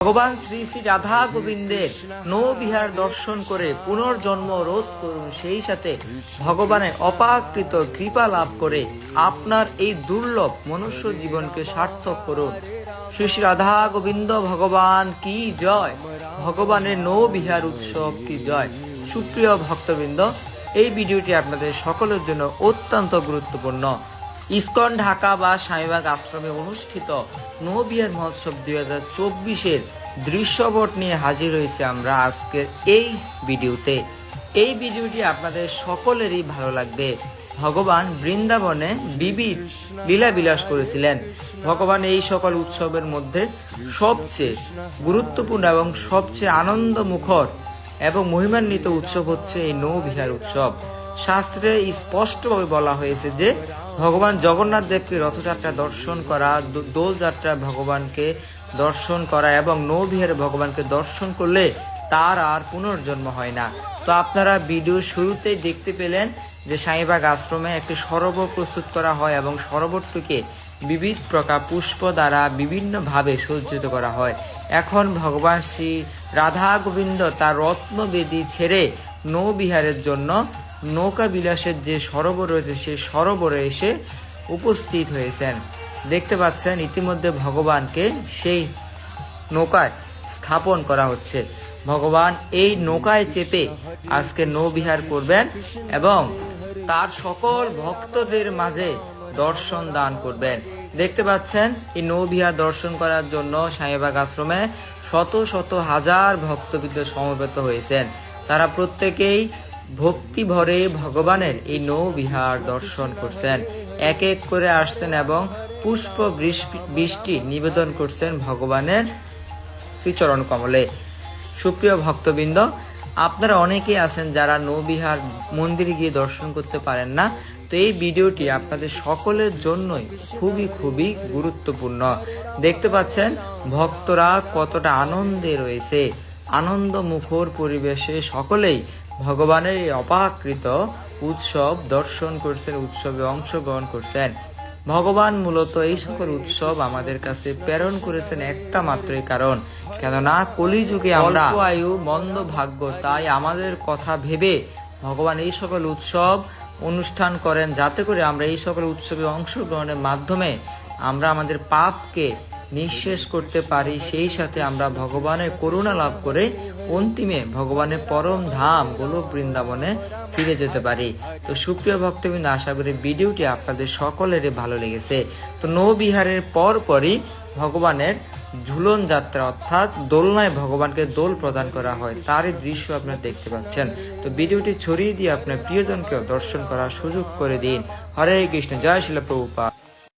ভগবান শ্রী শ্রী রাধা গোবিন্দের নৌবিহার দর্শন করে পুনর্জন্ম রোধ করুন সেই সাথে ভগবানের অপাকৃত কৃপা লাভ করে আপনার এই দুর্লভ মনুষ্য জীবনকে সার্থক করুন। শ্রী শ্রী রাধা গোবিন্দ ভগবান কি জয়? ভগবানের নৌবিহার উৎসব কি জয়? সুপ্রিয় ভক্তবৃন্দ, এই ভিডিওটি আপনাদের সকলের জন্য অত্যন্ত গুরুত্বপূর্ণ। ইসকন, ঢাকা বা স্বামীবাগ আশ্রমে অনুষ্ঠিত নৌবিহার মহোৎসব দুই হাজার চব্বিশের দৃশ্যপট নিয়ে হাজির হয়েছে আমরা আজকের এই ভিডিওতে। এই ভিডিওটি আপনাদের সকলেরই ভালো লাগবে। ভগবান বৃন্দাবনে বিবিধ লীলা বিলাস করেছিলেন। ভগবান এই সকল উৎসবের মধ্যে সবচেয়ে গুরুত্বপূর্ণ এবং সবচেয়ে আনন্দ মুখর এবং মহিমান্বিত উৎসব হচ্ছে এই নৌবিহার উৎসব। শাস্ত্রে স্পষ্টভাবে বলা হয়েছে যে, ভগবান জগন্নাথ দেবকে রথযাত্রা দর্শন করা দোলযাত্রা ভগবানকে দর্শন করা এবং নৌবিহারে ভগবানকে দর্শন করলে তার আর পুনর্জন্ম হয় না। তো আপনারা ভিডিও শুরুতেই দেখতে পেলেন যে শাহীবাগ আশ্রমে একটি সরোবর প্রস্তুত করা হয় এবং সরোবরটিকে বিবিধ প্রকার পুষ্প দ্বারা বিভিন্নভাবে সজ্জিত করা হয়। এখন ভগবান শ্রী রাধা গোবিন্দ তার রত্নবেদী ছেড়ে নৌবিহারের জন্য নৌকা বিলাসের যে সরোবর রয়েছে, সেই সরোবরে এসে উপস্থিত হয়েছেন। দেখতে পাচ্ছেন, ইতিমধ্যে ভগবানকে সেই নৌকায় স্থাপন করা হচ্ছে। ভগবান এই নৌকায় চেপে আজকে নৌবিহার করবেন এবং তার সকল ভক্তদের মাঝে দর্শন দান করবেন। দেখতে পাচ্ছেন, এই নৌবিহার দর্শন করার জন্য সাহেবাগ আশ্রমে শত শত হাজার ভক্তবৃন্দ সমবেত হয়েছেন। তারা প্রত্যেকেই ভক্তি ভরে ভগবানের এই নৌবিহার দর্শন করছেন। এক এক করে আসছেন এবং পুষ্প বৃষ্টি- নিবেদন করছেন ভগবানের শ্রীচরণ কমলে। সুপ্রিয় ভক্তবৃন্দ, আপনারা অনেকেই আছেন যারা নৌবিহার মন্দিরে গিয়ে দর্শন করতে পারেন না। তো এই ভিডিওটি আপনাদের সকলের জন্যই খুবই খুবই গুরুত্বপূর্ণ। দেখতে পাচ্ছেন, ভক্তরা কতটা আনন্দে রয়েছে। আনন্দ মুখর পরিবেশে সকলেই ভগবানের এই অপাকৃত উৎসব দর্শন করছেন উৎসবে অংশগ্রহণ করছেন। ভগবান মূলত এই সকল উৎসব আমাদের কাছে প্রেরণ করেছেন একটা মাত্রই কারণ। কেননা কলিযুগে আমরা আয়ু মন্দ ভাগ্য তাই আমাদের কথা ভেবে ভগবান এই সকল উৎসব অনুষ্ঠান করেন। যাতে করে আমরা এই সকল উৎসবে অংশগ্রহণের মাধ্যমে আমরা আমাদের পাপকে নিঃশেষ করতে পারি। সেই সাথে আমরা ভগবানের করুণা লাভ করে অন্তিমে ভগবানের পরম ধাম গোলক বৃন্দাবনে ফিরে যেতে পারি। তো সুপ্রিয় ভক্তবৃন্দ, আশা করি ভিডিওটি আপনাদের সকলেরই ভালো লেগেছে। তো নৌবিহারের পর পরই ভগবানের ঝুলন যাত্রা অর্থাৎ দোলনায় ভগবানকে দোল প্রদান করা হয়, তারই দৃশ্য আপনারা দেখতে পাচ্ছেন। তো ভিডিওটি ছড়িয়ে দিয়ে আপনার প্রিয়জনকেও দর্শন করার সুযোগ করে দিন। হরে কৃষ্ণ, জয় শিল প্রভুপা